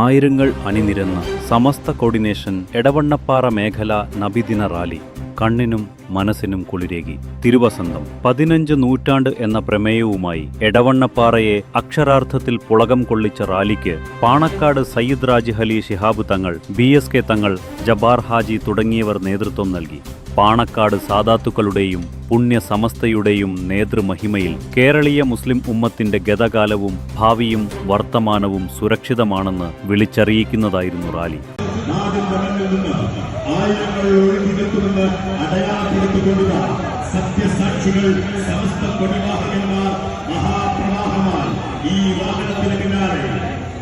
ആയിരങ്ങൾ അണിനിരന്ന സമസ്ത കോർഡിനേഷൻ എടവണ്ണപ്പാറ മേഖല നബിദിന റാലി. കണ്ണിനും മനസ്സിനും കുളിരേകി. തിരുവസന്തം പതിനഞ്ച് നൂറ്റാണ്ട് എന്ന പ്രമേയവുമായി എടവണ്ണപ്പാറയെ അക്ഷരാർത്ഥത്തിൽ പുളകം കൊള്ളിച്ച റാലിക്ക് Panakkad Sayyid Raj Ali Shihab Thangal B S K തങ്ങൾ ജബാർ ഹാജി തുടങ്ങിയവർ നേതൃത്വം നൽകി. പാണക്കാട് സാദാത്തുക്കളുടെയും പുണ്യസമസ്തയുടെയും നേതൃമഹിമയിൽ കേരളീയ മുസ്ലിം ഉമ്മത്തിന്റെ ഗതകാലവും ഭാവിയും വർത്തമാനവും സുരക്ഷിതമാണെന്ന് വിളിച്ചറിയിക്കുന്നതായിരുന്നു റാലി. മണ്ണിൽ നിന്ന് ആയിരങ്ങൾ ഒഴുകിയെത്തുമെന്ന് അടയാളപ്പെടുത്തിക്കൊള്ളുക സത്യസാക്ഷികൾ സമസ്ത കൊടിവാഹകന്മാർ മഹാപ്രവാഹമായി ഈ വാഹനത്തിന് പിന്നാലെ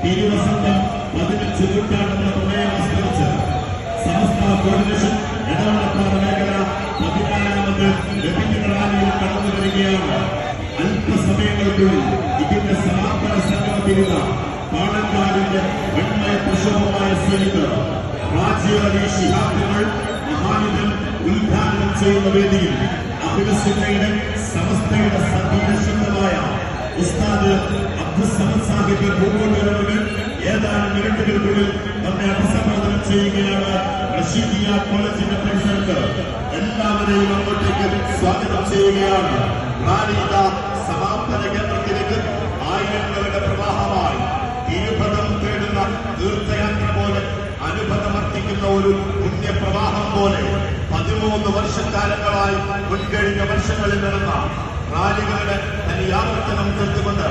തിരുവസന്തം പതിനഞ്ച് നൂറ്റാണ്ടെന്ന പ്രമേയം അനുസരിച്ച് സമസ്ത കോർഡിനേഷൻ ഇടവണ്ണപ്പാറ മേഖല പതിനാലാമത് വെബിനാർ റാലിയിൽ കടന്നു വരികയാണ്. അല്പസമയങ്ങൾക്കുള്ളിൽ ഇതിന്റെ സമാപന സംഗമത്തിലുള്ള പാണക്കാടിന്റെ വെണ്മയ പ്രക്ഷോഭമായ സൈനികർ രാജ്യവലി ശിഹാബ്ദങ്ങൾ മഹാനിതൻ ഉദ്ഘാടനം ചെയ്യുന്ന വേദിയിൽ അഭിനസുന്നയുടെ സമസ്തയുടെ സതീശബ്ദമായ ഉസ്താദ് അബ്ദുസമദ് സാഹിബ് പൂക്കോട്ടുകൾ ഏതാനും മിനിറ്റുകൾക്കുള്ളിൽ നമ്മെ അഭിസംബോധന ചെയ്യുകയാണ് റഷീദിയ കോളേജിന്റെ പരിസരത്ത്. എല്ലാവരെയും അങ്ങോട്ടേക്ക് സ്വാഗതം ചെയ്യുകയാണ്. റാലിത ഒരു പുണ്യപ്രവാഹം പോലെ പതിമൂന്ന് വർഷക്കാലങ്ങളായി മുൻകഴിഞ്ഞ വർഷങ്ങളിൽ നടന്ന റാലികളുടെ തനിയാവർത്തനം തീർത്തുകൊണ്ട്